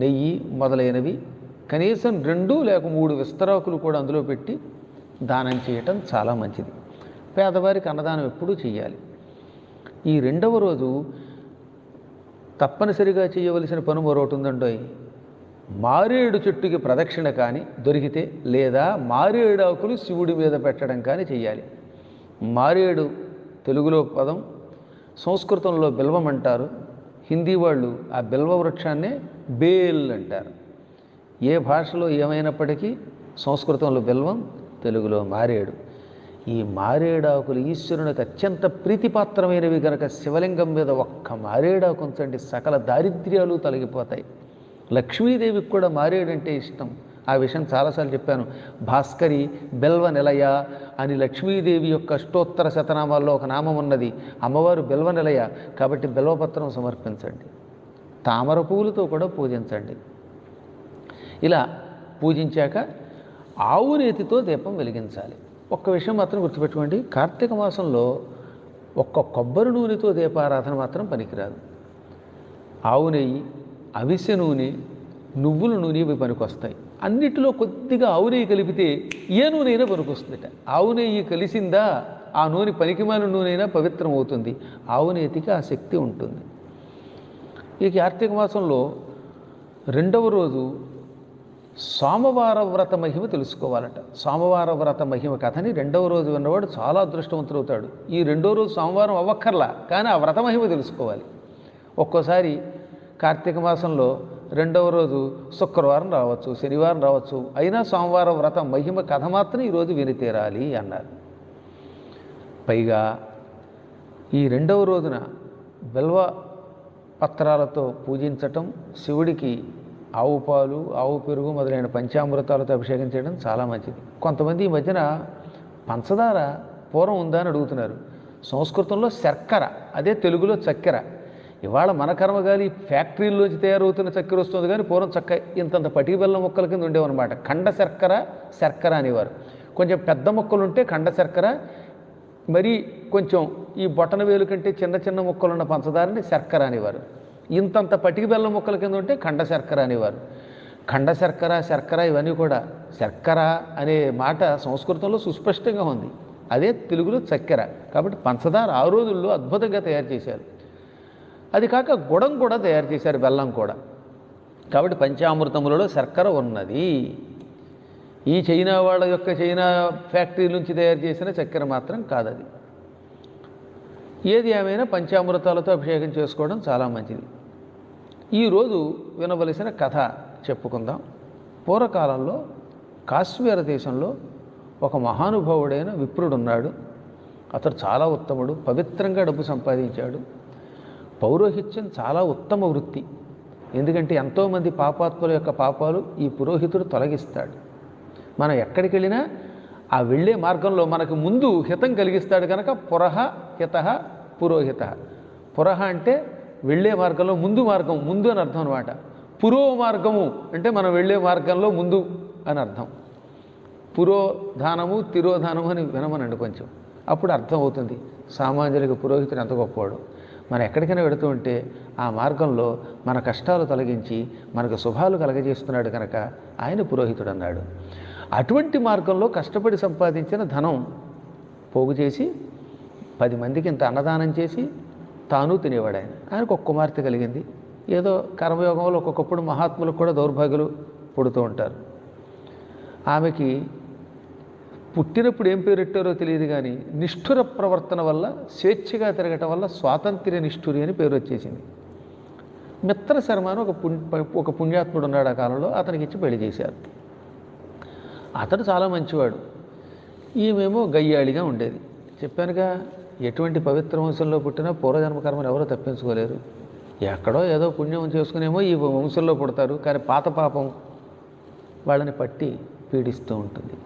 నెయ్యి మొదలైనవి. కనీసం రెండు లేక మూడు విస్తరాకులు కూడా అందులో పెట్టి దానం చేయటం చాలా మంచిది. పేదవారికి అన్నదానం ఎప్పుడూ చేయాలి ఈ రెండవ రోజు తప్పనిసరిగా చేయవలసిన పని మరొకటి ఉందండోయ్. మారేడు చెట్టుకి ప్రదక్షిణ కానీ దొరికితే లేదా మారేడు ఆకులు శివుడి మీద పెట్టడం కానీ చేయాలి మారేడు తెలుగులో పదం సంస్కృతంలో బిల్వం అంటారు. హిందీ వాళ్ళు ఆ బిల్వ వృక్షాన్నే బేల్ అంటారు. ఏ భాషలో ఏమైనప్పటికీ సంస్కృతంలో బిల్వం తెలుగులో మారేడు. ఈ మారేడాకులు ఈశ్వరునికి అత్యంత ప్రీతిపాత్రమైనవి గనక శివలింగం మీద ఒక్క మారేడాకు ఉంచండి సకల దారిద్ర్యాలు తొలగిపోతాయి. లక్ష్మీదేవికి కూడా మారేడంటే ఇష్టం. ఆ విషయం చాలాసార్లు చెప్పాను. భాస్కరి బెల్వ నిలయ అని లక్ష్మీదేవి యొక్క అష్టోత్తర శతనామాల్లో ఒక నామం ఉన్నది. అమ్మవారు బెల్వ నిలయ కాబట్టి బెల్వపత్రం సమర్పించండి. తామర పువ్వులతో కూడా పూజించండి. ఇలా పూజించాక ఆవు నేతితో దీపం వెలిగించాలి. ఒక్క విషయం మాత్రం గుర్తుపెట్టుకోండి. కార్తీక మాసంలో ఒక్క కొబ్బరి నూనెతో దీపారాధన మాత్రం పనికిరాదు. ఆవు నెయ్యి అవిసె నూనె నువ్వుల నూనె పనికొస్తాయి. అన్నిటిలో కొద్దిగా ఆవు నెయ్యి కలిపితే ఏ నూనె పనికొస్తుందట. ఆవు నెయ్యి కలిసిందా ఆ నూనె పనికిమాలిన నూనె పవిత్రం అవుతుంది ఆవు నేతికి ఆ శక్తి ఉంటుంది. ఈ కార్తీక మాసంలో రెండవ రోజు సోమవార వ్రత మహిమ తెలుసుకోవాలట. సోమవార వ్రత మహిమ కథని రెండవ రోజు విన్నవాడు చాలా అదృష్టవంతుడవుతాడు. ఈ రెండో రోజు సోమవారం అవ్వక్కర్లా కానీ ఆ వ్రత మహిమ తెలుసుకోవాలి. ఒక్కోసారి కార్తీక మాసంలో రెండవ రోజు శుక్రవారం రావచ్చు శనివారం రావచ్చు. అయినా సోమవారం వ్రత మహిమ కథ మాత్రం ఈరోజు వినితీరాలి అన్నారు. పైగా ఈ రెండవ రోజున బిల్వ పత్రాలతో పూజించటం శివుడికి ఆవు పాలు ఆవు పెరుగు మొదలైన పంచామృతాలతో అభిషేకం చేయడం చాలా మంచిది. కొంతమంది ఈ మధ్యన పంచదార పూర్వం ఉందా అని అడుగుతున్నారు. సంస్కృతంలో శర్కర అదే తెలుగులో చక్కెర. ఇవాళ మన కానీ ఫ్యాక్టరీల్లోంచి తయారవుతున్న చక్కెర వస్తుంది కానీ పూర్వం చక్క ఇంతంత పటికి బెల్లం మొక్కల కింద ఉండేవన్నమాట. ఖండ శర్కర శర్కర అనేవారు. కొంచెం పెద్ద మొక్కలు ఉంటే ఖండ శర్కర మరి కొంచెం ఈ బొటన వేలు కంటే చిన్న చిన్న ముక్కలు ఉన్న పంచదారని శర్కర అనేవారు. ఇంతంత పటికి బెల్లం ముక్కల కింద ఉంటే ఖండ శర్కర అనేవారు. ఖండ శర్కర శర్కర ఇవన్నీ కూడా. శర్కర అనే మాట సంస్కృతంలో సుస్పష్టంగా ఉంది. అదే తెలుగులో చక్కెర. కాబట్టి పంచదార ఆ రోజుల్లో అద్భుతంగా తయారు చేశారు. అది కాక గుడం కూడా తయారు చేశారు బెల్లం కూడా. కాబట్టి పంచామృతములలో శర్కర ఉన్నది. ఈ చైనా వాళ్ళ యొక్క చైనా ఫ్యాక్టరీ నుంచి తయారు చేసిన చక్కెర మాత్రం కాదది. ఏది ఏమైనా పంచామృతాలతో అభిషేకం చేసుకోవడం చాలా మంచిది. ఈరోజు వినవలసిన కథ చెప్పుకుందాం. పూర్వకాలంలో కాశ్మీర దేశంలో ఒక మహానుభావుడైన విప్రుడున్నాడు. అతడు చాలా ఉత్తముడు పవిత్రంగా డబ్బు సంపాదించాడు. పౌరోహిత్యం చాలా ఉత్తమ వృత్తి. ఎందుకంటే ఎంతోమంది పాపాత్ముల యొక్క పాపాలు ఈ పురోహితుడు తొలగిస్తాడు. మనం ఎక్కడికి వెళ్ళినా ఆ వెళ్ళే మార్గంలో మనకు ముందు హితం కలిగిస్తాడు కనుక పురహ హిత పురోహిత. పురహ అంటే వెళ్ళే మార్గంలో ముందు మార్గం ముందు అని అర్థం అనమాట పురో మార్గము అంటే మనం వెళ్ళే మార్గంలో ముందు అని అర్థం. పురోధానము తిరోధానము అని వినమనండి కొంచెం. అప్పుడు అర్థం అవుతుంది. సామాన్యులకు పురోహితుడు ఎంత గొప్పవాడు. మనం ఎక్కడికైనా వెళుతూ ఉంటే ఆ మార్గంలో మన కష్టాలు తొలగించి మనకు శుభాలు కలగజేస్తున్నాడు కనుక ఆయన పురోహితుడు అన్నాడు అటువంటి మార్గంలో కష్టపడి సంపాదించిన ధనం పోగు చేసి పది మందికి ఇంత అన్నదానం చేసి తాను తినేవాడు ఆయన. ఆయనకు ఒక కుమార్తె కలిగింది. ఏదో కర్మయోగంలో ఒక్కొక్కప్పుడు మహాత్ములకు కూడా దౌర్భాగ్యులు పుడుతూ ఉంటారు. ఆమెకి పుట్టినప్పుడు ఏం పేరెట్టారో తెలియదు కానీ నిష్ఠుర ప్రవర్తన వల్ల స్వేచ్ఛగా తిరగటం వల్ల స్వాతంత్ర్య నిష్ఠురి అని పేరు వచ్చేసింది. మిత్ర శర్మ అని ఒక పుణ్య ఒక పుణ్యాత్ముడు ఉన్నాడు ఆ కాలంలో అతనికి ఇచ్చి పెళ్ళి చేశారు. అతడు చాలా మంచివాడు. ఈమెమో గయ్యాళిగా ఉండేది. చెప్పానుగా ఎటువంటి పవిత్ర వంశంలో పుట్టినా పూర్వజన్మ కర్మను ఎవరో తప్పించుకోలేరు. ఎక్కడో ఏదో పుణ్యం చేసుకునేమో ఈ వంశంలో పుడతారు కానీ పాత పాపం వాళ్ళని పట్టి పీడిస్తూ ఉంటుంది.